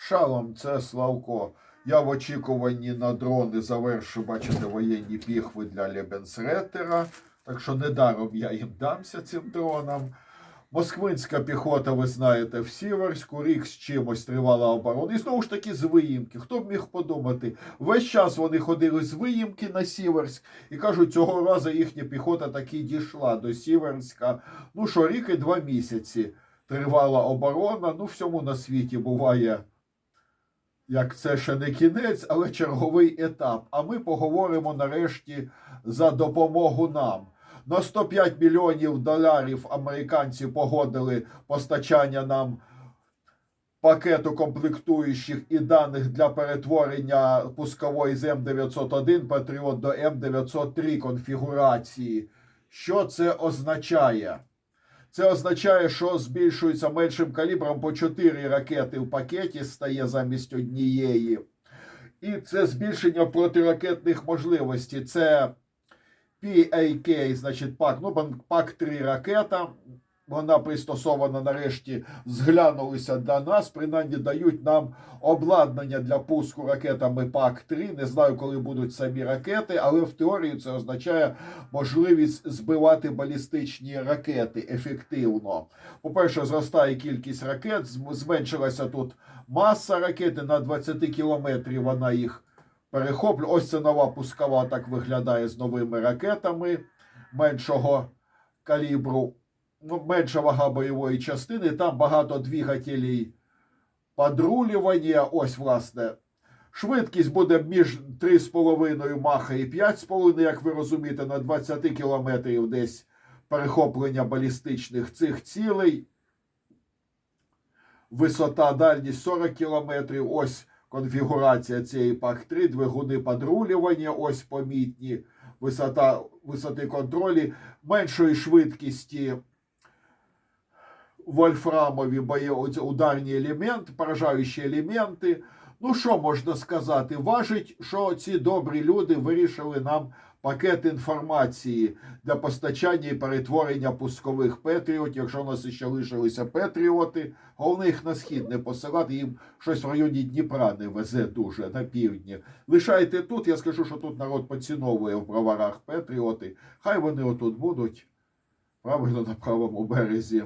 Шалом, це Славко. Я в очікуванні на дрони завершу, бачите, воєнні піхви для Лебенсретера. Так що недаром я їм дамся цим дронам. Москвинська піхота, ви знаєте, в Сіверську, рік з чимось тривала оборона. І знову ж таки з виїмки. Хто б міг подумати? Весь час вони ходили з виїмки на Сіверськ і кажуть, цього разу їхня піхота таки дійшла до Сіверська. Ну що, рік і два місяці тривала оборона. Ну, всьому на світі буває, як це ще не кінець, але черговий етап. А ми поговоримо нарешті за допомогу нам. На 105 мільйонів доларів американці погодили постачання нам пакету комплектуючих і даних для перетворення пускової з М901 Патріот до М903 конфігурації. Що це означає? Це означає, що збільшується меншим калібром по 4 ракети в пакеті стає замість однієї. І це збільшення протиракетних можливостей. Це PAK, значить, пак, ну, пак 3 ракета. Вона пристосована нарешті, зглянулися до нас, принаймні дають нам обладнання для пуску ракетами ПАК-3. Не знаю, коли будуть самі ракети, але в теорії це означає можливість збивати балістичні ракети ефективно. По-перше, зростає кількість ракет, зменшилася тут маса ракети на 20 кілометрів. Вона їх перехоплює. Ось це нова пускова так виглядає з новими ракетами меншого калібру менша вага бойової частини, там багато двигателів подрулювання. Ось, власне, швидкість буде між 3,5 маха і 5,5, як ви розумієте, на 20 кілометрів десь перехоплення балістичних цих цілей. Висота, дальність 40 кілометрів. Ось конфігурація цієї ПАК-3, двигуни подрулювання, ось помітні. Висота, висоти контролі, меншої швидкості вольфрамові оці ударні елементи, поражаючі елементи. Ну, що можна сказати? Важить, що ці добрі люди вирішили нам пакет інформації для постачання і перетворення пускових петріотів. Якщо у нас ще лишилися петріоти, головне їх на схід не посилати, їм щось в районі Дніпра не везе дуже на півдні. Лишайте тут, я скажу, що тут народ поціновує в броварах петріоти. Хай вони отут будуть правильно на правому березі.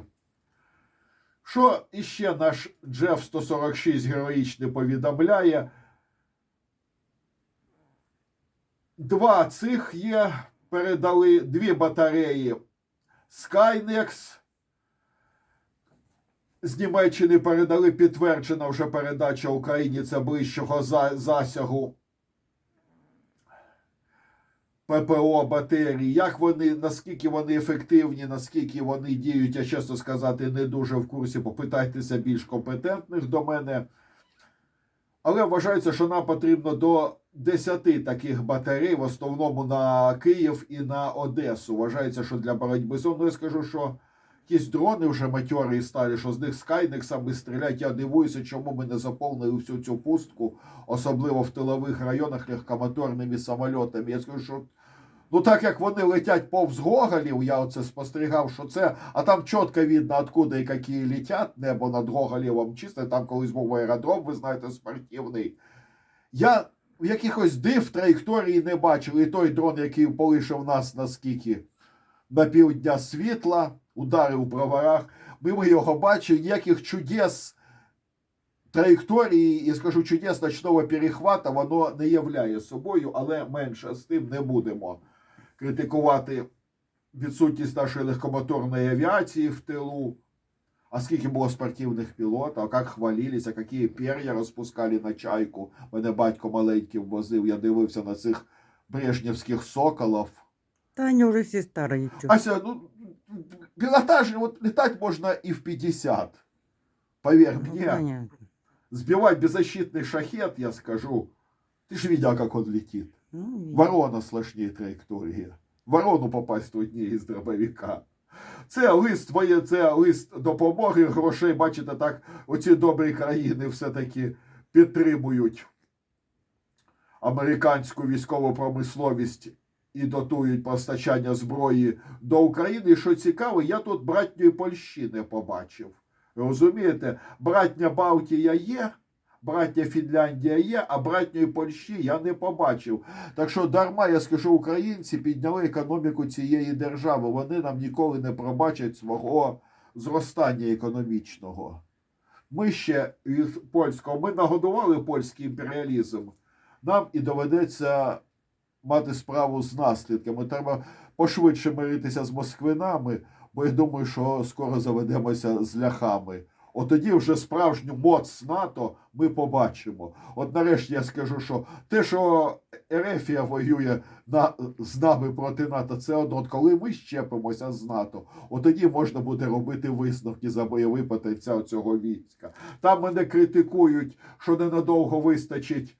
Що іще наш Джеф 146 героїчно повідомляє? Два цих є, передали дві батареї Skynex. З Німеччини передали підтверджена вже передача Україні це ближчого засягу ППО батарій. Як вони, наскільки вони ефективні, наскільки вони діють, я чесно сказати, не дуже в курсі. Попитайтеся більш компетентних до мене. Але вважається, що нам потрібно до 10 таких батарей, в основному на Київ і на Одесу. Вважається, що для боротьби з ну, я скажу, що якісь дрони вже матьорі стали, що з них скайнексами стрілять. Я дивуюся, чому ми не заповнили всю цю пустку, особливо в тилових районах легкомоторними самольотами. Я скажу, що ну так як вони летять повз Гоголів, я оце спостерігав, що це, а там чітко видно, откуда і які летять, небо над Гоголєвом чисте, там колись був аеродром, ви знаєте, спортивний. Я якихось див траєкторії не бачив. І той дрон, який полишив нас наскільки на півдня світла, ударив у броварах. Ми, його бачили, ніяких чудес траєкторії, і скажу, чудес ночного перехвата, воно не являє собою, але менше з тим не будемо критикувати відсутність нашої легкомоторної авіації в тилу. А скільки було спортивних пілотів, як хвалилися, які пер'я розпускали на чайку. Мене батько маленький возив, я дивився на цих брежнівських соколів. Та они уже все старые. чё. Ася, ну, пилотаж, вот летать можно и в 50. Поверь Ну, мне, понятно. сбивать беззащитный шахет, я скажу. Ты же видел, как он летит. Ну. Ворона сложнее траєкторії. Ворону попасть трудніше із дробовика. Це лист твоє, це лист допомоги, грошей. Бачите, так, оці добрі країни все-таки підтримують американську військову промисловість і дотують постачання зброї до України. І що цікаво, я тут братньої Польщі не побачив. Розумієте, братня Балтія є, браття Фінляндія є, а братньої Польщі я не побачив. Так що дарма я скажу, українці підняли економіку цієї держави. Вони нам ніколи не пробачать свого зростання економічного. Ми ще із польського, ми нагодували польський імперіалізм. Нам і доведеться мати справу з наслідками. Треба пошвидше миритися з москвинами, бо я думаю, що скоро заведемося з ляхами. От тоді вже справжню моц НАТО ми побачимо. От нарешті я скажу, що те, що Ерефія воює на, з нами проти НАТО, це одно. От коли ми щепимося з НАТО, от тоді можна буде робити висновки за бойовий потенціал цього війська. Там мене критикують, що ненадовго вистачить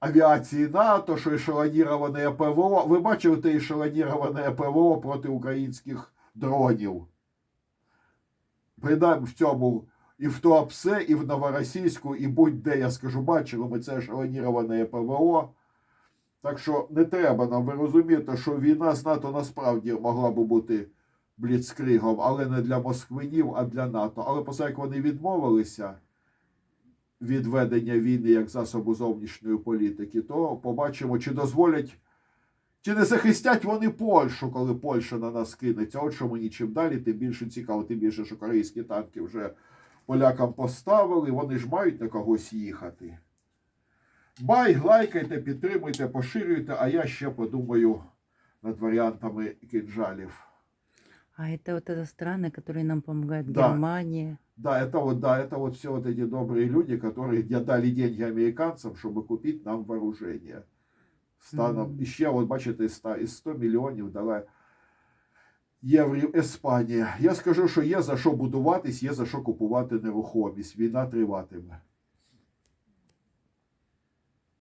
авіації НАТО, що ешелоніроване ПВО. Ви бачили те ешелоніроване ПВО проти українських дронів? Принаймні в цьому і в Туапсе, і в Новоросійську, і будь-де, я скажу, бачили ми це ешелоніроване ПВО. Так що не треба нам ви розумієте, що війна з НАТО насправді могла би бути бліцкригом, але не для москвинів, а для НАТО. Але після як вони відмовилися від ведення війни як засобу зовнішньої політики, то побачимо, чи дозволять, чи не захистять вони Польщу, коли Польща на нас кинеться. От що мені чим далі, тим більше цікаво, тим більше, що корейські танки вже полякам поставили, вони ж мають на когось їхати. Бай, лайкайте, підтримуйте, поширюйте, а я ще подумаю над варіантами кінжалів. А это вот это страны, которые нам помогают. Да. Германия. Да, это вот, да, это вот все вот эти добрые люди, которые где дали деньги американцам, чтобы купить нам вооружение. Станом, Мгм. і ще, от бачите, із 100, із 100 мільйонів дала єврів Іспанія. Я скажу, що є за що будуватись, є за що купувати нерухомість. Війна триватиме.